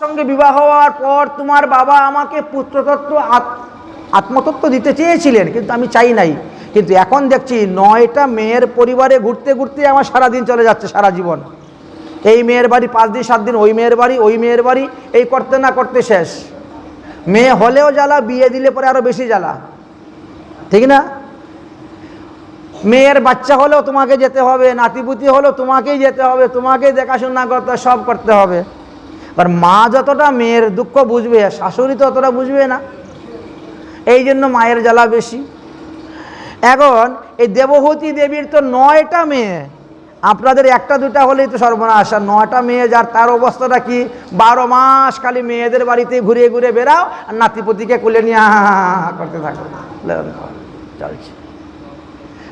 সঙ্গে বিবাহ হওয়ার পর তোমার বাবা আমাকে পুত্রতত্ত্ব আত- আত্মতত্ত্ব দিতে চেয়েছিলেন, কিন্তু আমি চাই নাই। কিন্তু এখন দেখছি নয়টা মেয়ের পরিবারে ঘুরতে ঘুরতে আমার সারা দিন চলে যাচ্ছে, সারা জীবন। এই মেয়ের বাড়ি পাঁচ দিন, সাত দিন, ওই মেয়ের বাড়ি, ওই মেয়ের বাড়ি, এই করতে না করতে শেষ। মেয়ে হলেও জ্বালা, বিয়ে দিলে পরে আরও বেশি জ্বালা। ঠিক না? মেয়ের বাচ্চা হলেও তোমাকে যেতে হবে, নাতিপুতি হলেও তোমাকেই যেতে হবে, তোমাকেই দেখাশোনা করতে সব করতে হবে। এবার মা যতটা মেয়ের দুঃখ বুঝবে, শাশুড়ি তো অতটা বুঝবে না। এই জন্য মায়ের জ্বালা বেশি। এখন এই দেবহতী দেবীর তো নয়টা মেয়ে। আপনাদের একটা, দুটা হলেই তো সর্বনাশ। আর নয়টা মেয়ে যার, তার অবস্থাটা কি? বারো মাস খালি মেয়েদের বাড়িতে ঘুরে ঘুরে বেরাও আর নাতিপতিকে কুলে নিয়ে করতে থাকো। চলছে।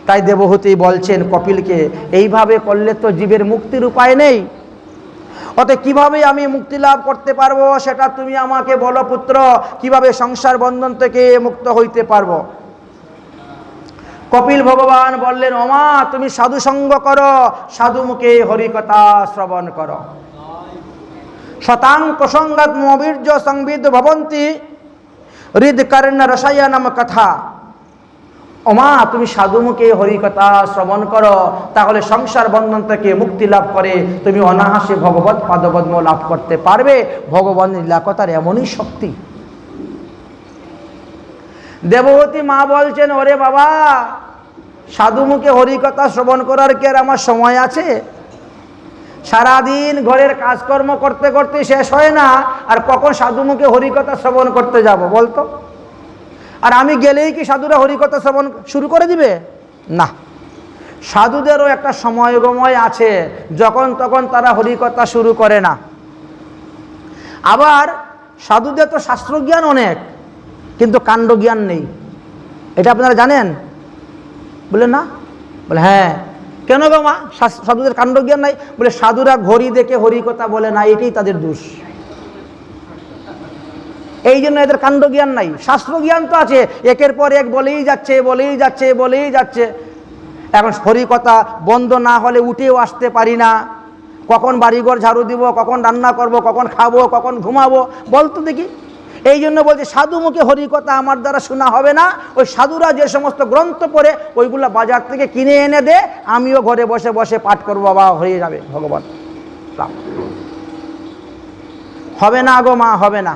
তাই দেবহতী বলছেন কপিলকে, এইভাবে করলে তো জীবের মুক্তির উপায় নেই। অতএব কীভাবে আমি মুক্তি লাভ করতে পারব সেটা তুমি আমাকে বলো পুত্র। কীভাবে সংসার বন্ধন থেকে মুক্ত হইতে পারব? কপিল ভগবান বললেন, ওমা, তুমি সাধু সঙ্গ করো, সাধু মুখে হরিকথা শ্রবণ করো। শতাং প্রসঙ্গাত মবীর্য সংবিদ ভবন্তি হৃদ কর্ণ রসায়নম কথা। ওমা, তুমি সাধুমুখে হরিকথা শ্রবণ করো, তাহলে সংসার বন্ধন থেকে মুক্তি লাভ করে তুমি অনাহাসে ভগবত পাদপদ্ম লাভ করতে পারবে। ভগবান লীলাকতার এমনই শক্তি। দেবতী মা বলছেন, ওরে বাবা, সাধুমুখে হরিকথা শ্রবণ করার কি আর আমার সময় আছে? সারাদিন ঘরের কাজকর্ম করতে করতে শেষ হয় না, আর কখন সাধুমুখে হরিকথা শ্রবণ করতে যাব বলতো? আর আমি গেলেই কি সাধুরা হরিকথা শ্রবণ শুরু করে দিবে? না। সাধুদেরও একটা সময়গময় আছে, যখন তখন তারা হরিকথা শুরু করে না। আবার সাধুদের তো শাস্ত্রজ্ঞান অনেক, কিন্তু কাণ্ডজ্ঞান নেই। এটা আপনারা জানেন? বলে না? বলে হ্যাঁ। কেন গো মা? সাধুদের কাণ্ডজ্ঞান নাই? বলে সাধুরা ঘড়ি দেখে হরিকথা বলে না, এটাই তাদের দোষ। এই জন্য এদের কাণ্ডজ্ঞান নাই। শাস্ত্রজ্ঞান তো আছে। একের পর এক বলেই যাচ্ছে বলেই যাচ্ছে বলেই যাচ্ছে। এখন হরিকথা বন্ধ না হলে উঠেও আসতে পারি না। কখন বাড়িঘর ঝাড়ু দিব, কখন রান্না করব, কখন খাব, কখন ঘুমাবো বলতো দেখি। এই জন্য বলছে সাধু মুখে হরিকথা আমার দ্বারা শোনা হবে না। ওই সাধুরা যে সমস্ত গ্রন্থ পড়ে, ওইগুলো বাজার থেকে কিনে এনে দে। আমিও ঘরে বসে বসে পাঠ করব, বাবা হয়ে যাবে, ভগবান। হবে না গো মা, হবে না।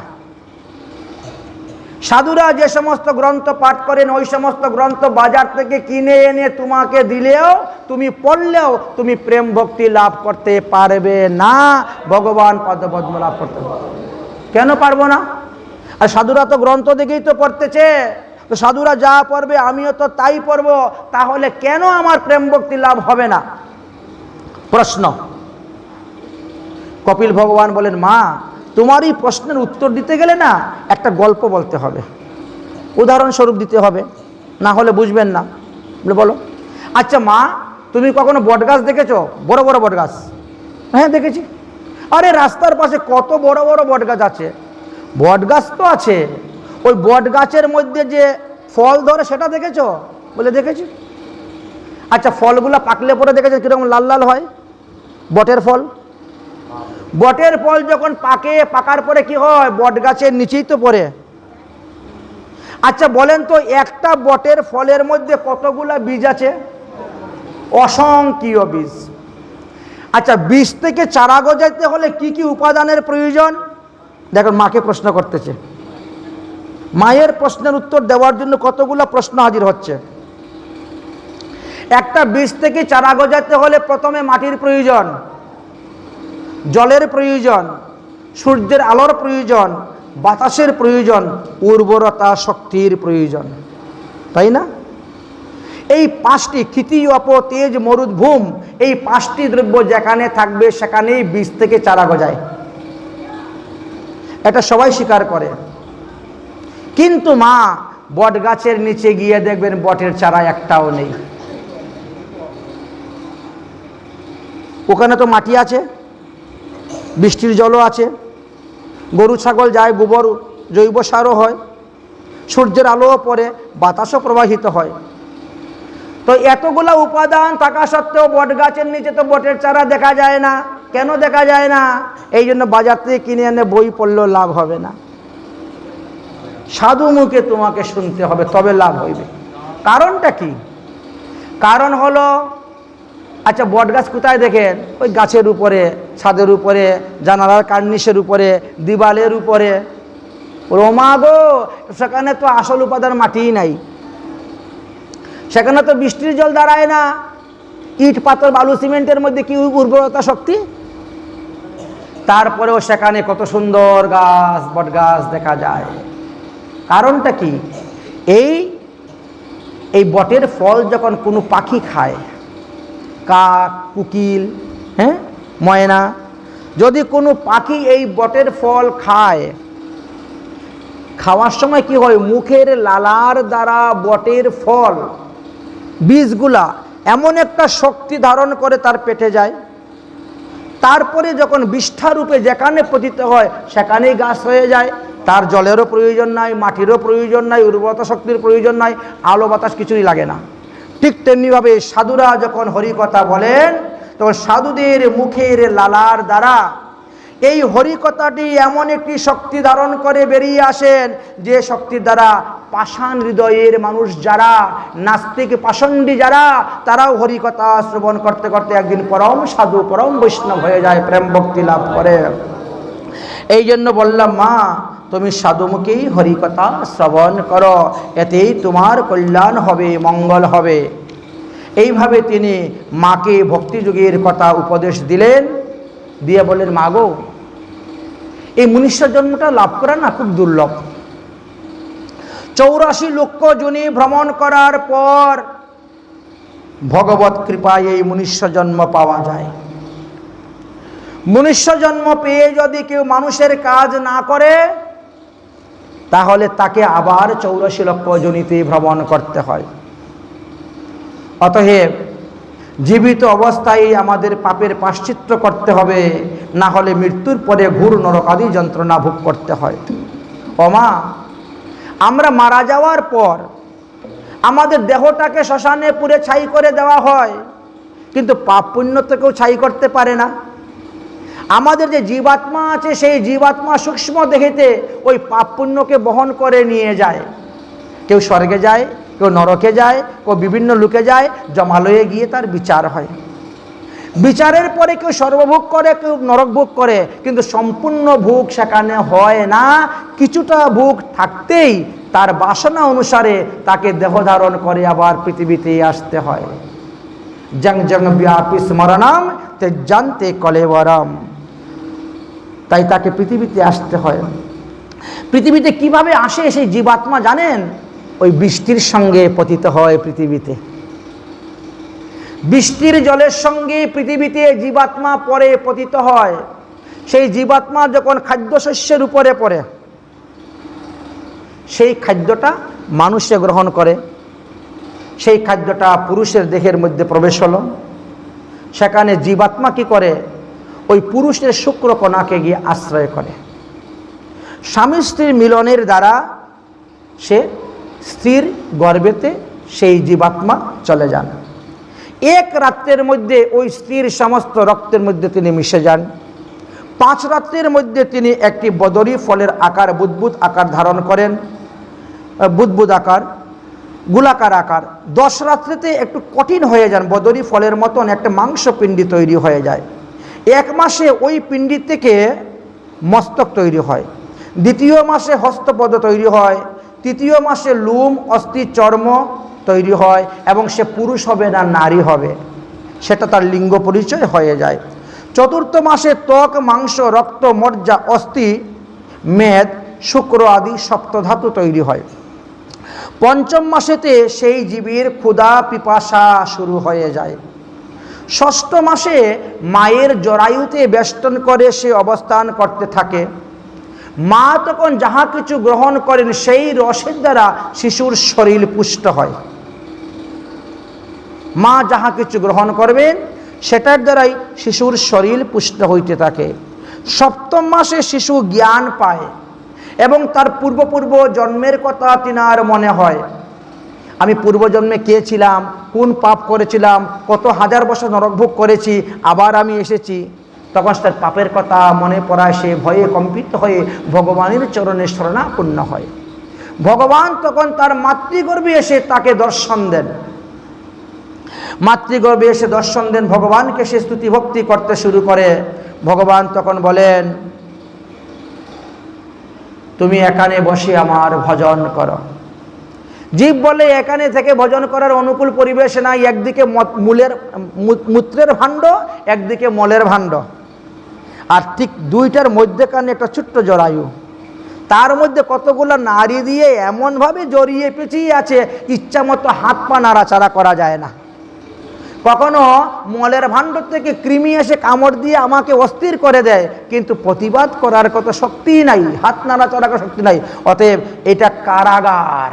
সাধুরা যে সমস্ত গ্রন্থ পাঠ করেন, ওই সমস্ত গ্রন্থ বাজার থেকে কিনে এনে তোমাকে দিলেও তুমি পড়লেও তুমি প্রেম ভক্তি লাভ করতে পারবে না। ভগবান পদপদ্ম লাভ করতে পারবে কেন পারব না? আর সাধুরা তো গ্রন্থ দেখেই তো পড়তেছে। তো সাধুরা যা পড়বে, আমিও তো তাই পড়ব। তাহলে কেন আমার প্রেম ভক্তি লাভ হবে না? প্রশ্ন। কপিল ভগবান বলেন, মা তোমার এই প্রশ্নের উত্তর দিতে গেলে না একটা গল্প বলতে হবে। উদাহরণস্বরূপ দিতে হবে। না হলে বুঝবেন না। বলো আচ্ছা মা, তুমি কখনো বটগাছ দেখেছ? বড় বড় বটগাছ। হ্যাঁ দেখেছি। আরে রাস্তার পাশে কত বড় বড় বটগাছ আছে? বটগাছ তো আছে। ওই বটগাছের মধ্যে যে ফল ধরে সেটা দেখেছ? বলে দেখেছি। আচ্ছা ফলগুলো পাকলে পরে দেখেছ? কীরকম লাল লাল হয়? বটের ফল। বটের ফল যখন পাকে, পাকার পরে কি হয়? বট গাছের নিচেই তো পড়ে। আচ্ছা বলেন তো, একটা বটের ফলের মধ্যে কতগুলা বীজ আছে? অসংখ্যীয় বীজ। আচ্ছা বীজ থেকে চারা গজাইতে হলে কি কি উপাদানের প্রয়োজন? দেখুন, মাকে প্রশ্ন করতেছে। মায়ের প্রশ্নের উত্তর দেওয়ার জন্য কতগুলো প্রশ্ন হাজির হচ্ছে? একটা বীজ থেকে চারা গজাতে হলে প্রথমে মাটির প্রয়োজন। জলের প্রয়োজন, সূর্যের আলোর প্রয়োজন, বাতাসের প্রয়োজন, উর্বরতা শক্তির প্রয়োজন। তাই না? এই পাঁচটি ক্ষিতি অপ তেজ মরুদ ভূম, এই পাঁচটি দ্রব্য যেখানে থাকবে সেখানেই বীজ থেকে চারা গজায়। এটা সবাই স্বীকার করে। কিন্তু মা বট গাছের নিচে গিয়ে দেখবেন বটের চারা একটাও নেই। ওখানে তো মাটি আছে। বৃষ্টির জলও আছে, গরু, ছাগল যায়, গোবর, জৈব সারও হয়, সূর্যের আলোও পড়ে, বাতাসও প্রবাহিত হয়। তো এতগুলা উপাদান থাকা সত্ত্বেও বট গাছের নিচে তো বটের চারা দেখা যায় না। কেন দেখা যায় না? এই জন্য বাজার থেকে কিনে এনে বই পড়লেও লাভ হবে না। সাধু মুখে তোমাকে শুনতে হবে, তবে লাভ হইবে। কারণটা কি? কারণ হলো আচ্ছা বট গাছ কোথায় দেখেন? ওই গাছের উপরে, ছাদের উপরে, জানালার কার্নিশের উপরে, দিবালের উপরে। রোমা গো, সেখানে তো আসল উপাদান মাটিই নাই। সেখানে তো বৃষ্টির জল দাঁড়ায় না। ইট, পাথর, বালু, সিমেন্টের মধ্যে কি উর্বরতা শক্তি? তারপরেও সেখানে কত সুন্দর গাছ বট গাছ দেখা যায়। কারণটা কি? এই এই বটের ফল যখন কোনো পাখি খায় কাক, কুকিল হ্যাঁ? ময়না। যদি কোনো পাখি এই বটের ফল খায়, খাওয়ার সময় কি হয়? মুখের লালার দ্বারা বটের ফল, বীজগুলা এমন একটা শক্তি ধারণ করে তার পেটে যায়। তারপরে যখন বিষ্ঠারূপে যেখানে পতিত হয়, সেখানেই গাছ হয়ে যায়। তার জলেরও প্রয়োজন নাই, মাটিরও প্রয়োজন নাই, উর্বরতা শক্তির প্রয়োজন নাই, আলো বাতাস কিছুই লাগে না। ঠিক তেমনিভাবে সাধুরা যখন হরিকথা বলেন, তখন সাধুদের মুখের লালার দ্বারা এই হরিকথাটি এমন একটি শক্তি ধারণ করে বেরিয়ে আসেন, যে শক্তির দ্বারা পাষাণ হৃদয়ের মানুষ যারা, নাস্তিক পাষণ্ডী যারা, তারাও হরিকথা শ্রবণ করতে করতে একদিন পরম সাধু, পরম বৈষ্ণব হয়ে যায়, প্রেম ভক্তি লাভ করে। এই জন্য বললাম, মা তুমি সাধুমুখেই হরিকথা শ্রবণ করো, এতেই তোমার কল্যাণ হবে, মঙ্গল হবে। এইভাবে তিনি মাকে ভক্তিযুগের কথা উপদেশ দিলেন। দিয়ে বললেন মাগো এই মনুষ্য জন্মটা লাভ করা না খুব দুর্লভ। চৌরাশি লক্ষ জনি ভ্রমণ করার পর ভগবত কৃপায় এই মনুষ্য জন্ম পাওয়া যায়। মনুষ্য জন্ম পেয়ে যদি কেউ মানুষের কাজ না করে তাহলে তাকে আবার চৌরাশি লক্ষ জনিতে ভ্রমণ করতে হয়। অতএব জীবিত অবস্থায় আমাদের পাপের পাশ্চিত্য করতে হবে, না হলে মৃত্যুর পরে ঘুর নরকাদি যন্ত্রণা ভোগ করতে হয়। অমা আমরা মারা যাওয়ার পর আমাদের দেহটাকে শ্মশানে পুরে ছাই করে দেওয়া হয়, কিন্তু পাপ পুণ্য তো কেউ ছাই করতে পারে না। আমাদের যে জীবাত্মা আছে, সেই জীবাত্মা সূক্ষ্ম দেখিতে ওই পাপ পুণ্যকে বহন করে নিয়ে যায়। কেউ স্বর্গে যায়, কেউ নরকে যায়, কেউ বিভিন্ন লোকে যায়, জমালয়ে গিয়ে তার বিচার হয়। বিচারের পরে কেউ সর্বভোগ করে, কেউ নরক ভোগ করে, কিন্তু সম্পূর্ণ ভোগ সেখানে হয় না। কিছুটা ভোগ থাকতেই তার বাসনা অনুসারে তাকে দেহ ধারণ করে আবার পৃথিবীতে আসতে হয়। জং জং ব্যাপী স্মরণাম তে জানতে কলেবরম। তাই তাকে পৃথিবীতে আসতে হয়। পৃথিবীতে কীভাবে আসে সেই জীবাত্মা জানেন? ওই বৃষ্টির সঙ্গে পতিত হয় পৃথিবীতে। বৃষ্টির জলের সঙ্গে পৃথিবীতে জীবাত্মা পরে পতিত হয়। সেই জীবাত্মা যখন খাদ্যশস্যের উপরে পড়ে, সেই খাদ্যটা মানুষে গ্রহণ করে। সেই খাদ্যটা পুরুষের দেহের মধ্যে প্রবেশ হলো। সেখানে জীবাত্মা কি করে? ওই পুরুষের শুক্রকণাকে গিয়ে আশ্রয় করে। স্বামী স্ত্রীর মিলনের দ্বারা সে স্ত্রীর গর্বেতে সেই জীবাত্মা চলে যান। এক রাত্রের মধ্যে ওই স্ত্রীর সমস্ত রক্তের মধ্যে তিনি মিশে যান। পাঁচ রাত্রের মধ্যে তিনি একটি বদরি ফলের আকার, বুদ্বুদ আকার ধারণ করেন। বুদ্বুদ আকার, গোলাকার আকার। দশ রাত্রিতে একটু কঠিন হয়ে যান। বদরি ফলের মতন একটা মাংসপিণ্ডি তৈরি হয়ে যায়। এক মাসে ওই পিণ্ডি থেকে মস্তক তৈরি হয়। দ্বিতীয় মাসে হস্তপদ তৈরি হয়। তৃতীয় মাসে লুম, অস্থি, চর্ম তৈরি হয় এবং সে পুরুষ হবে না, নারী হবে। সেটা তার লিঙ্গ পরিচয় হয়ে যায়। চতুর্থ মাসে ত্বক, মাংস, রক্ত, মজ্জা, অস্থি, মেদ, শুক্র আদি সপ্তধাতু তৈরি হয়। পঞ্চম মাসেতে সেই জীবীর ক্ষুধা, পিপাসা শুরু হয়ে যায়। ষষ্ঠ মাসে মায়ের জরায়ুতে বেষ্টন করে সে অবস্থান করতে থাকে। মা তখন যাহা কিছু গ্রহণ করেন সেই রসের দ্বারা শিশুর শরীর পুষ্ট হয়। মা যাহা কিছু গ্রহণ করবেন, সেটার দ্বারাই শিশুর শরীর পুষ্ট হইতে থাকে। সপ্তম মাসে শিশু জ্ঞান পায় এবং তার পূর্বপূর্ব জন্মের কথা তিনার মনে হয়। আমি পূর্বজন্মে কে ছিলাম? কোন পাপ করেছিলাম? কত হাজার বছর নরকভোগ করেছি? আবার আমি এসেছি। তখন তার পাপের কথা মনে পড়ায় সে ভয়ে কম্পিত হয়ে ভগবানের চরণে শরণাপন্ন হয়। ভগবান তখন তার মাতৃগর্ভে এসে তাকে দর্শন দেন। মাতৃগর্ভে এসে দর্শন দেন, ভগবানকে সে স্তুতি ভক্তি করতে শুরু করে। ভগবান তখন বলেন, তুমি এখানে বসে আমার ভজন করো। জীব বলে এখানে থেকে ভজন করার অনুকূল পরিবেশ নাই। একদিকে মূলের মূত্রের ভাণ্ড, একদিকে মলের ভাণ্ড। আর ঠিক দুইটার মধ্যেখানে একটা ছোট্ট জরায়ু। তার মধ্যে কতগুলো নারী দিয়ে এমনভাবে জড়িয়ে পেঁচিয়ে আছে, ইচ্ছা মতো হাত পা নাড়াচাড়া করা যায় না। কখনো মলের ভাণ্ড থেকে কৃমি এসে কামড় দিয়ে আমাকে অস্থির করে দেয়, কিন্তু প্রতিবাদ করার কত শক্তি নাই, হাত নাড়াচড়া করার শক্তি নাই। অতএব এটা কারাগার।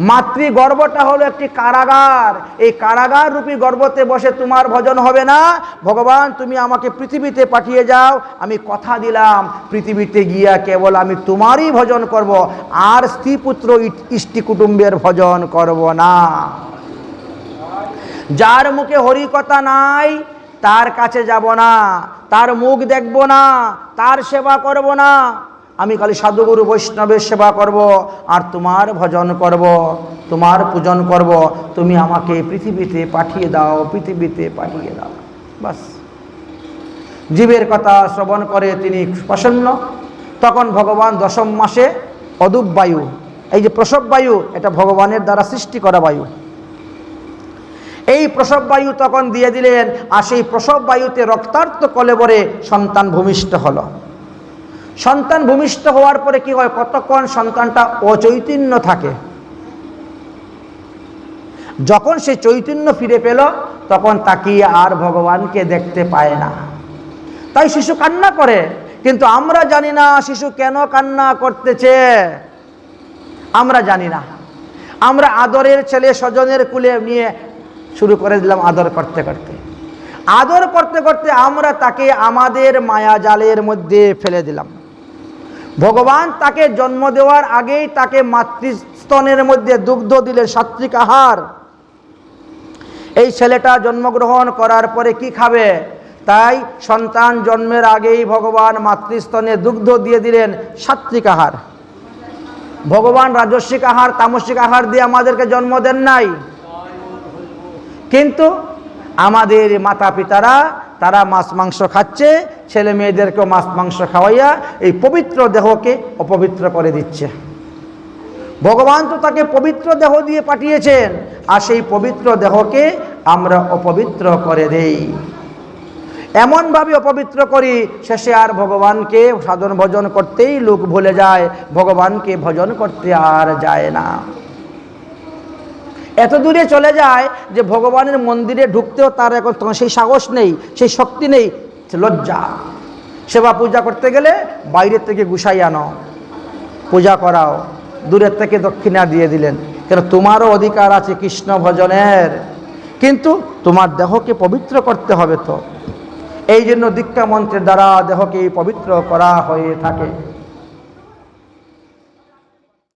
মাতৃ গর্বটা হলো একটি কারাগার। এই কারাগার রূপী গর্বতে বসে তোমার ভজন হবে না। ভগবান, তুমি আমাকে পৃথিবীতে পাঠিয়ে যাও। আমি কথা দিলাম, পৃথিবীতে গিয়া কেবল আমি তোমারই ভজন করব। আর স্ত্রী পুত্র ইষ্টি কুটুম্বের ভজন করব না। যার মুখে হরি কথা নাই, তার কাছে যাব না। তার মুখ দেখব না, তার সেবা করব না। আমি খালি সাধুগুরু বৈষ্ণবের সেবা করব আর তোমার ভজন করব, তোমার পূজন করব। তুমি আমাকে পৃথিবীতে পাঠিয়ে দাও, পৃথিবীতে পাঠিয়ে দাও। বাস। জীবের কথা শ্রবণ করে তিনি প্রসন্ন। তখন ভগবান দশম মাসে অদূপ বায়ু, এই যে প্রসব বায়ু, এটা ভগবানের দ্বারা সৃষ্টি করা বায়ু। এই প্রসব বায়ু তখন দিয়ে দিলেন, আর সেই প্রসব বায়ুতে রক্তার্থ কলেবরে সন্তান ভূমিষ্ঠ হলো। সন্তান ভূমিষ্ঠ হওয়ার পরে কি হয়? কতক্ষণ সন্তানটা অচৈতন্য থাকে? যখন সে চৈতন্য ফিরে পেল, তখন তাকিয়ে আর ভগবানকে দেখতে পায় না। তাই শিশু কান্না করে, কিন্তু আমরা জানি না শিশু কেন কান্না করতেছে। আমরা জানি না। আমরা আদরের ছেলে স্বজনের কুলে নিয়ে শুরু করে দিলাম আদর করতে করতে। আদর করতে করতে আমরা তাকে আমাদের মায়া জালের মধ্যে ফেলে দিলাম। ভগবান তাকে জন্ম দেওয়ার আগেই তাকে মাতৃস্তনের মধ্যে দুগ্ধ দিলেন সাত্বিক আহার। এই ছেলেটা জন্মগ্রহণ করার পরে কি খাবে? তাই সন্তান জন্মের আগেই ভগবান মাতৃস্তনে দুগ্ধ দিয়ে দিলেন সাত্বিক আহার। ভগবান রাজস্বিক আহার তামসিক আহার দিয়ে আমাদেরকে জন্ম দেন নাই। কিন্তু আমাদের মাতা পিতারা তারা মাছ, মাংস খাচ্ছে ছেলে মেয়েদেরকেও মাছ, মাংস খাওয়াইয়া এই পবিত্র দেহকে অপবিত্র করে দিচ্ছে। ভগবান তো তাকে পবিত্র দেহ দিয়ে পাঠিয়েছেন, আর সেই পবিত্র দেহকে আমরা অপবিত্র করে দেই। এমনভাবে অপবিত্র করি, শেষে আর ভগবানকে সাধন ভজন করতেই লোক ভুলে যায়, ভগবানকে ভজন করতে আর যায় না। এত দূরে চলে যায় যে ভগবানের মন্দিরে ঢুকতেও তার এখন সেই সাহস নেই, সেই শক্তি নেই লজ্জা। সেবা পূজা করতে গেলে বাইরের থেকে গুসাই আনো, পূজা করাও, দূরের থেকে দক্ষিণা দিয়ে দিলেন। কেন তোমারও অধিকার আছে কৃষ্ণ ভজনের? কিন্তু তোমার দেহকে পবিত্র করতে হবে তো। এই জন্য দীক্ষা মন্ত্রের দ্বারা দেহকে পবিত্র করা হয়ে থাকে।